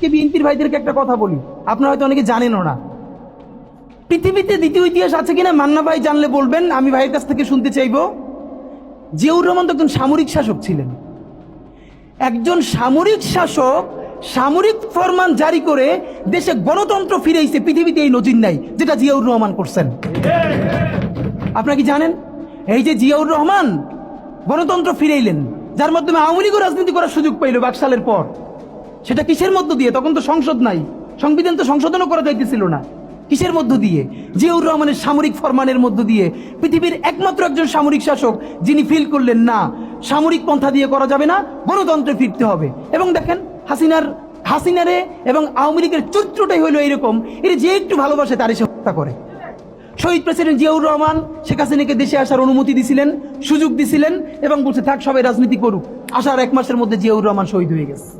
আজকে বিএনপির ভাইদেরকে একটা কথা বলি। আপনারা হয়তো অনেকে জানেনও না। পৃথিবীতে দ্বিতীয় ইতিহাস আছে কিনা মান্না ভাই জানলে বলবেন, আমি ভাইয়ের কাছ থেকে শুনতে চাইব। জিয়াউর রহমান তো একজন সামরিক শাসক ছিলেন। একজন সামরিক শাসক সামরিক ফরমান জারি করে দেশে গণতন্ত্র ফিরেইছে, পৃথিবীতে এই নজির নাই, যেটা জিয়াউর রহমান করছেন। আপনারা কি জানেন? এই যে জিয়াউর রহমান গণতন্ত্র ফিরাইলেন, যার মাধ্যমে আওয়ামী লীগও রাজনীতি করার সুযোগ পাইল বাকশালের পর। সেটা কিসের মধ্য দিয়ে? তখন তো সংসদ নাই। সংবিধান তো সংশোধনও করা যাইতেছিল না। কিসের মধ্য দিয়ে? জিয়াউর রহমানের সামরিক ফরমানের মধ্য দিয়ে। পৃথিবীর একমাত্র একজন সামরিক শাসক, যিনি ফিল করলেন, না, সামরিক পন্থা দিয়ে করা যাবে না, গণতন্ত্রে ফিরতে হবে। এবং দেখেন, হাসিনার, হাসিনারে এবং আওয়ামী লীগের চরিত্রটাই হলো এরকম এর যে একটু ভালোবাসে তার এসে হত্যা করে। শহীদ প্রেসিডেন্ট জিয়াউর রহমান শেখ হাসিনাকে দেশে আসার অনুমতি দিছিলেন, সুযোগ দিছিলেন এবং বলছে, থাক, সবাই রাজনীতি করুক। আসার এক মাসের মধ্যে জিয়াউর রহমান শহীদ হয়ে গেছে।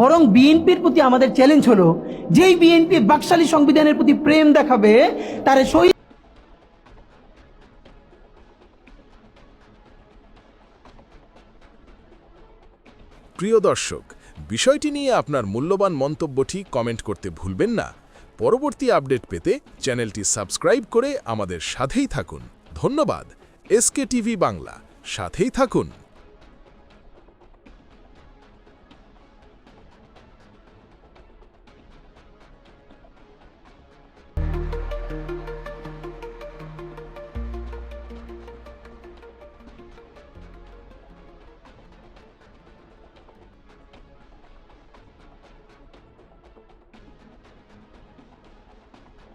বরং বিএনপির প্রতি আমাদের চ্যালেঞ্জ হলো, যেই বিএনপি বাকশালী সংবিধানের প্রতি প্রেম দেখাবে, তার শহীদ প্রিয় দর্শক, বিষয়টি নিয়ে আপনার মূল্যবান মন্তব্যটি কমেন্ট করতে ভুলবেন না। পরবর্তী আপডেট পেতে চ্যানেলটি সাবস্ক্রাইব করে আমাদের সাথেই থাকুন। ধন্যবাদ। এসকে টিভি বাংলা, সাথেই থাকুন।